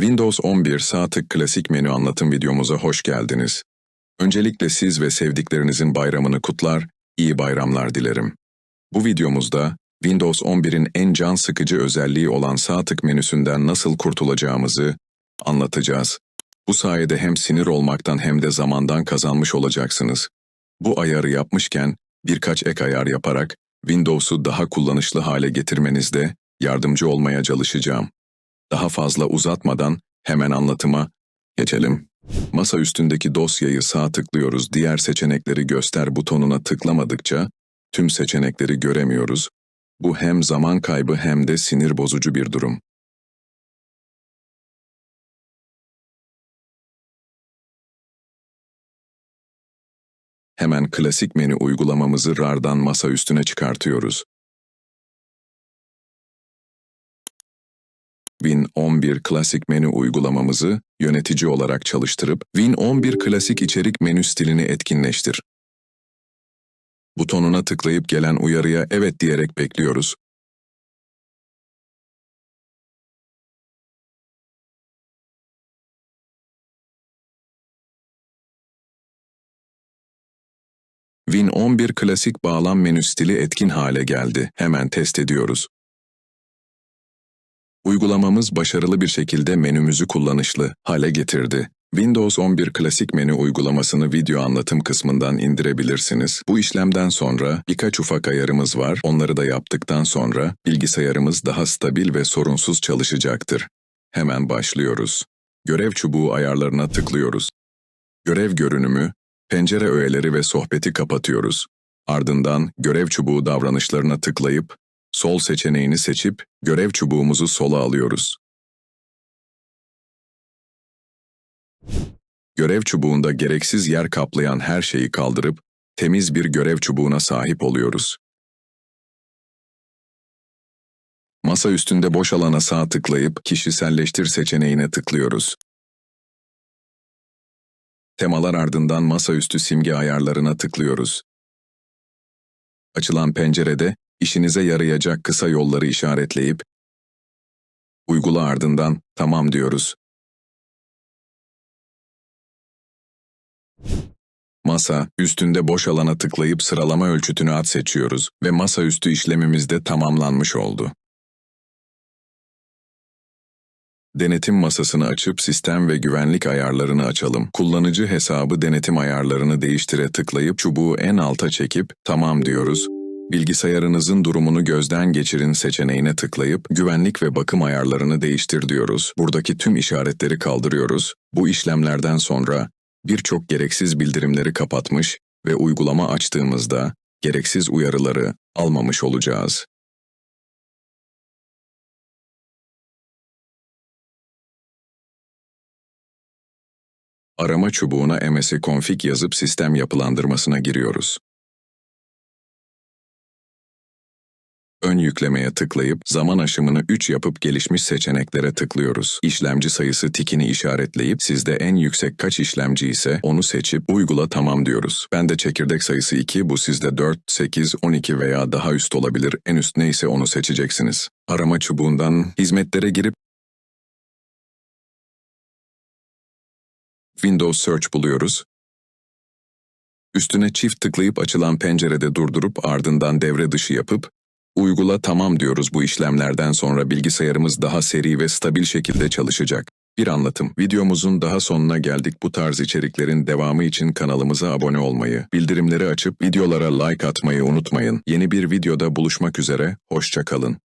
Windows 11 sağ tık klasik menü anlatım videomuza hoş geldiniz. Öncelikle siz ve sevdiklerinizin bayramını kutlar, iyi bayramlar dilerim. Bu videomuzda Windows 11'in en can sıkıcı özelliği olan sağ tık menüsünden nasıl kurtulacağımızı anlatacağız. Bu sayede hem sinir olmaktan hem de zamandan kazanmış olacaksınız. Bu ayarı yapmışken birkaç ek ayar yaparak Windows'u daha kullanışlı hale getirmenizde yardımcı olmaya çalışacağım. Daha fazla uzatmadan hemen anlatıma geçelim. Masa üstündeki dosyayı sağ tıklıyoruz, diğer seçenekleri göster butonuna tıklamadıkça tüm seçenekleri göremiyoruz. Bu hem zaman kaybı hem de sinir bozucu bir durum. Hemen klasik menü uygulamamızı RAR'dan masa üstüne çıkartıyoruz. Win 11 klasik menü uygulamamızı yönetici olarak çalıştırıp Win 11 klasik içerik menü stilini etkinleştir. Butonuna tıklayıp gelen uyarıya evet diyerek bekliyoruz. Win 11 klasik bağlam menü stili etkin hale geldi. Hemen test ediyoruz. Uygulamamız başarılı bir şekilde menümüzü kullanışlı hale getirdi. Windows 11 klasik menü uygulamasını video anlatım kısmından indirebilirsiniz. Bu işlemden sonra birkaç ufak ayarımız var. Onları da yaptıktan sonra bilgisayarımız daha stabil ve sorunsuz çalışacaktır. Hemen başlıyoruz. Görev çubuğu ayarlarına tıklıyoruz. Görev görünümü, pencere öğeleri ve sohbeti kapatıyoruz. Ardından görev çubuğu davranışlarına tıklayıp sol seçeneğini seçip görev çubuğumuzu sola alıyoruz. Görev çubuğunda gereksiz yer kaplayan her şeyi kaldırıp temiz bir görev çubuğuna sahip oluyoruz. Masa üstünde boş alana sağ tıklayıp kişiselleştir seçeneğine tıklıyoruz. Temalar ardından masaüstü simge ayarlarına tıklıyoruz. Açılan pencerede işinize yarayacak kısa yolları işaretleyip uygula ardından tamam diyoruz. Masa, üstünde boş alana tıklayıp sıralama ölçütünü at seçiyoruz ve masaüstü işlemimiz de tamamlanmış oldu. Denetim masasını açıp sistem ve güvenlik ayarlarını açalım. Kullanıcı hesabı denetim ayarlarını değiştire tıklayıp çubuğu en alta çekip tamam diyoruz. Bilgisayarınızın durumunu gözden geçirin seçeneğine tıklayıp güvenlik ve bakım ayarlarını değiştir diyoruz. Buradaki tüm işaretleri kaldırıyoruz. Bu işlemlerden sonra birçok gereksiz bildirimleri kapatmış ve uygulama açtığımızda gereksiz uyarıları almamış olacağız. Arama çubuğuna msi config yazıp sistem yapılandırmasına giriyoruz. Ön yüklemeye tıklayıp zaman aşımını 3 yapıp gelişmiş seçeneklere tıklıyoruz. İşlemci sayısı tikini işaretleyip sizde en yüksek kaç işlemci ise onu seçip uygula tamam diyoruz. Bende çekirdek sayısı 2, bu sizde 4, 8, 12 veya daha üst olabilir. En üst neyse onu seçeceksiniz. Arama çubuğundan hizmetlere girip Windows Search buluyoruz. Üstüne çift tıklayıp açılan pencerede durdurup ardından devre dışı yapıp Uygula tamam diyoruz bu işlemlerden sonra bilgisayarımız daha seri ve stabil şekilde çalışacak. Bir anlatım. Videomuzun daha sonuna geldik. Bu tarz içeriklerin devamı için kanalımıza abone olmayı, bildirimleri açıp videolara like atmayı unutmayın. Yeni bir videoda buluşmak üzere, hoşçakalın.